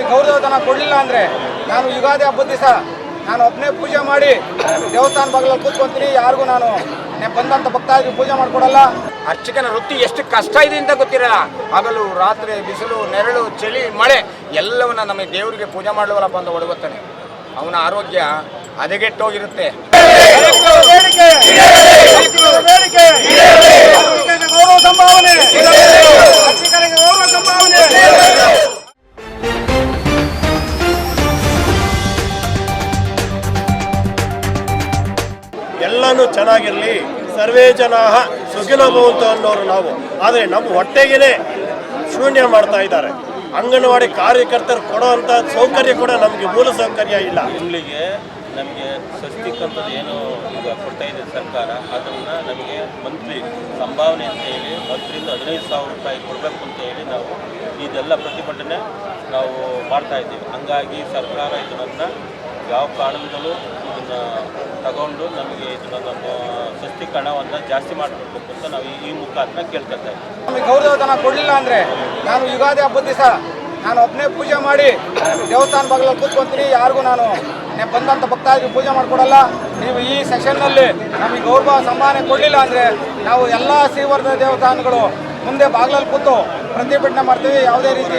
ನಮಗೆ ಗೌರವಧನ ಕೊಡಲಿಲ್ಲ ಅಂದರೆ ನಾನು ಯುಗಾದಿ ಹಬ್ಬದ ದಿವಸ ನಾನು ಒಬ್ಬನೇ ಪೂಜೆ ಮಾಡಿ ದೇವಸ್ಥಾನ ಬಾಗಿಲಲ್ಲಿ ಕೂತ್ಕೊಂತೀನಿ ಯಾರಿಗೂ ನಾನು ಬಂದಂಥ ಭಕ್ತಾದಿಗೆ ಪೂಜೆ ಮಾಡಿಕೊಡಲ್ಲ ಅರ್ಚಕನ ವೃತ್ತಿ ಎಷ್ಟು ಕಷ್ಟ ಇದೆ ಅಂತ ಗೊತ್ತಿರಲ್ಲ ಹಗಲು ರಾತ್ರಿ ಬಿಸಿಲು ನೆರಳು ಚಳಿ ಮಳೆ ಎಲ್ಲವನ್ನ ನಮಗೆ ದೇವರಿಗೆ ಪೂಜೆ ಮಾಡಲವಲ್ಲಪ್ಪ ಅಂತ ಒಡಗುತ್ತಾನೆ ಅವನ ಆರೋಗ್ಯ ಹದಗೆಟ್ಟೋಗಿರುತ್ತೆ ಎಲ್ಲನೂ ಚೆನ್ನಾಗಿರಲಿ, ಸರ್ವೇ ಜನ ಸುಖಿನೋ ಅನ್ನೋರು ನಾವು. ಆದರೆ ನಮ್ಮ ಹೊಟ್ಟೆಗೇನೆ ಶೂನ್ಯ ಮಾಡ್ತಾ ಇದ್ದಾರೆ. ಅಂಗನವಾಡಿ ಕಾರ್ಯಕರ್ತರು ಕೊಡೋವಂಥ ಸೌಕರ್ಯ ಕೂಡ ನಮಗೆ ಮೂಲ ಸೌಕರ್ಯ ಇಲ್ಲ. ತಿಂಗಳಿಗೆ ನಮಗೆ ಸ್ವಸ್ತಿಕ್ ಏನು ಈಗ ಕೊಡ್ತಾ ಇದೆ ಸರ್ಕಾರ. ಅದನ್ನು ನಮಗೆ ಮಂತ್ಲಿ ಸಂಭಾವನೆ ಅಂತ ಹೇಳಿ ಹತ್ತರಿಂದ ಹದಿನೈದು ಸಾವಿರ ರೂಪಾಯಿ ಕೊಡಬೇಕು ಅಂತ ಹೇಳಿ ನಾವು ಇದೆಲ್ಲ ಪ್ರತಿಭಟನೆ ನಾವು ಮಾಡ್ತಾ ಇದ್ದೀವಿ. ಹಂಗಾಗಿ ಸರ್ಕಾರ ಇದನ್ನು ಯಾವ ಕಾರಣದಿಂದಲೂ ಇದನ್ನು ತಗೊಂಡು ನಮಗೆ ಇದನ್ನು ನಮ್ಮ ಹಣವನ್ನು ಜಾಸ್ತಿ ಮಾಡಿಕೊಡ್ಬೇಕು ಅಂತ ನಾವು ಈ- ಮುಖಾಂತರ ಕೇಳ್ಕೊತಾ ಇದ್ದೀವಿ. ನಮಗೆ ಗೌರವಧನ ಕೊಡಲಿಲ್ಲ ಅಂದರೆ ನಾನು ಯುಗಾದಿ ಹಬ್ಬದ ದಿವಸ ನಾನು ಒಬ್ಬನೇ ಪೂಜೆ ಮಾಡಿ ದೇವಸ್ಥಾನ ಬಾಗಿಲಲ್ಲಿ ಕೂತ್ಕೊಂತೀನಿ. ಯಾರಿಗೂ ನಾನು ಬಂದಂಥ ಭಕ್ತಾದಿ ಪೂಜೆ ಮಾಡಿಕೊಡಲ್ಲ. ನೀವು ಈ ಸೆಷನ್ನಲ್ಲಿ ನಮಗೆ ಗೌರವ, ಸಮ್ಮಾನ ಕೊಡಲಿಲ್ಲ ಅಂದರೆ ನಾವು ಎಲ್ಲ ಶ್ರೀವರ್ಧನ ದೇವಸ್ಥಾನಗಳು ಮುಂದೆ ಬಾಗಿಲಲ್ಲಿ ಕೂತು ಪ್ರತಿಭಟನೆ ಮಾಡ್ತೀವಿ. ಯಾವುದೇ ರೀತಿ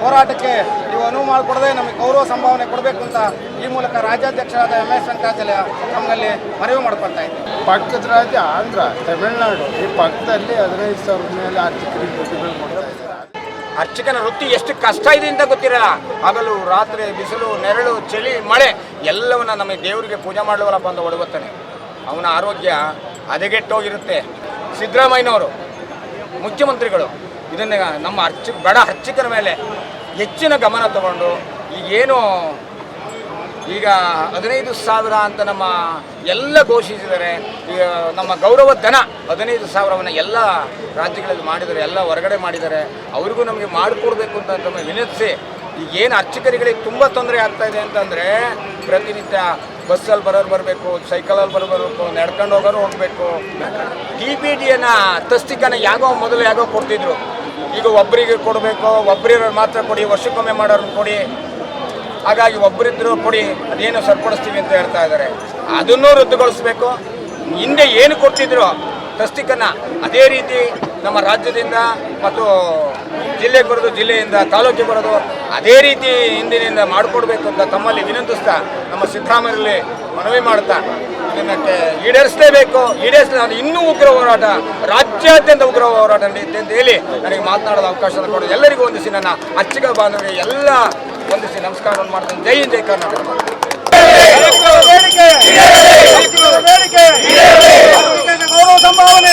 ಹೋರಾಟಕ್ಕೆ ನೀವು ಅನುವು ಮಾಡಿಕೊಡದೆ ನಮಗೆ ಗೌರವ ಸಂಭಾವನೆ ಕೊಡಬೇಕು ಅಂತ ಈ ಮೂಲಕ ರಾಜ್ಯಾಧ್ಯಕ್ಷರಾದ ಎಂ ಎಸ್ ವೆಂಕಟಾಚಲಯ ನಮ್ಮಲ್ಲಿ ಮನವಿ ಮಾಡ್ಕೊತಾ ಇದ್ದೀವಿ ಪಕ್ಕದ ರಾಜ್ಯ ಆಂಧ್ರ ತಮಿಳುನಾಡು ಈ ಪಕ್ಕದಲ್ಲಿ ಹದಿನೈದು ಸಾವಿರದ ಮೇಲೆ ಅರ್ಚಕರಿಗೆ ಇದ್ದಾರೆ ಅರ್ಚಕನ ವೃತ್ತಿ ಎಷ್ಟು ಕಷ್ಟ ಇದೆ ಅಂತ ಗೊತ್ತಿರಲ್ಲ ಹಗಲು ರಾತ್ರಿ ಬಿಸಿಲು ನೆರಳು ಚಳಿ ಮಳೆ ಎಲ್ಲವನ್ನ ನಮಗೆ ದೇವರಿಗೆ ಪೂಜೆ ಮಾಡುವಲ್ಲ ಬಂದು ಒಡಗುತ್ತಾನೆ. ಅವನ ಆರೋಗ್ಯ ಹದಗೆಟ್ಟೋಗಿರುತ್ತೆ. ಸಿದ್ದರಾಮಯ್ಯನವರು ಮುಖ್ಯಮಂತ್ರಿಗಳು ಇದನ್ನ ನಮ್ಮ ಅರ್ಚ ಬಡ ಅರ್ಚಕರ ಮೇಲೆ ಹೆಚ್ಚಿನ ಗಮನ ತಗೊಂಡು ಈಗೇನು ಈಗ ಹದಿನೈದು ಸಾವಿರ ಅಂತ ನಮ್ಮ ಎಲ್ಲ ಘೋಷಿಸಿದ್ದಾರೆ ಈಗ ನಮ್ಮ ಗೌರವ ಧನ ಹದಿನೈದು ಸಾವಿರವನ್ನು ಎಲ್ಲ ರಾಜ್ಯಗಳಲ್ಲಿ ಮಾಡಿದರೆ, ಎಲ್ಲ ಹೊರಗಡೆ ಮಾಡಿದ್ದಾರೆ ಅವ್ರಿಗೂ ನಮಗೆ ಮಾಡಿಕೊಡ್ಬೇಕು ಅಂತ ನಮ್ಮ ವಿನಂತಿಸಿ ಈಗ ಏನು ಅರ್ಚಕರುಗಳಿಗೆ ತುಂಬ ತೊಂದರೆ ಆಗ್ತಾ ಇದೆ ಅಂತಂದರೆ ಪ್ರತಿನಿತ್ಯ ಬಸ್ಸಲ್ಲಿ ಬರೋರು ಬರಬೇಕು ಸೈಕಲಲ್ಲಿ ಬರೋ ಬರಬೇಕು, ನಡ್ಕೊಂಡು ಹೋಗೋರು ಹೋಗಬೇಕು. ಟಿ ಪಿ ಡಿಯನ್ನು ತಸ್ತಿಕನ ಯಾಗೋ ಮೊದಲು ಯಾಗೋ ಕೊಡ್ತಿದ್ರು. ಈಗ ಒಬ್ಬರಿಗೆ ಕೊಡಬೇಕು ಒಬ್ಬರಿರ ಮಾತ್ರ ಕೊಡಿ, ವರ್ಷಕ್ಕೊಮ್ಮೆ ಮಾಡೋರು ಕೊಡಿ. ಹಾಗಾಗಿ ಒಬ್ಬರಿದ್ರು ಕೊಡಿ, ಅದೇನು ಸರಿಪಡಿಸ್ತೀವಿ ಅಂತ ಹೇಳ್ತಾ ಇದ್ದಾರೆ. ಅದನ್ನೂ ರದ್ದುಗೊಳಿಸ್ಬೇಕು. ಹಿಂದೆ ಏನು ಕೊಡ್ತಿದ್ರು, ತಸ್ತಿಕನ್ನ ಅದೇ ರೀತಿ ನಮ್ಮ ರಾಜ್ಯದಿಂದ ಮತ್ತು ಜಿಲ್ಲೆಗೆ ಬರೋದು ಜಿಲ್ಲೆಯಿಂದ ತಾಲೂಕಿಗೆ ಬರೋದು ಅದೇ ರೀತಿ ಹಿಂದಿನಿಂದ ಮಾಡಿಕೊಡ್ಬೇಕು ಅಂತ ತಮ್ಮಲ್ಲಿ ವಿನಂತಿಸ್ತಾ ನಮ್ಮ ಸಿದ್ದರಾಮಯ್ಯಲ್ಲಿ ಮನವಿ ಮಾಡ್ತಾ ಇದನ್ನಕ್ಕೆ ಈಡೇರಿಸಲೇಬೇಕು. ಈಡೇರಿಸ ನಾನು ಇನ್ನೂ ಉಗ್ರ ಹೋರಾಟ ರಾಜ್ಯಾದ್ಯಂತ ಉಗ್ರ ಹೋರಾಟ ನಡೆಯುತ್ತೆ ಅಂತ ಹೇಳಿ ನನಗೆ ಮಾತನಾಡದ ಅವಕಾಶ ಕೊಡೋದು ಎಲ್ಲರಿಗೂ ಒಂದಿಸಿ ನನ್ನ ಅಚ್ಚಿಕ ಬಾಂಧವರಿಗೆ ಎಲ್ಲ ಒಂದಿಸಿ ನಮಸ್ಕಾರವನ್ನು ಮಾಡ್ತೇನೆ. ಜೈ ಜೈ ಕರ್ನಾಟಕ. ಸಂಭಾವನೆ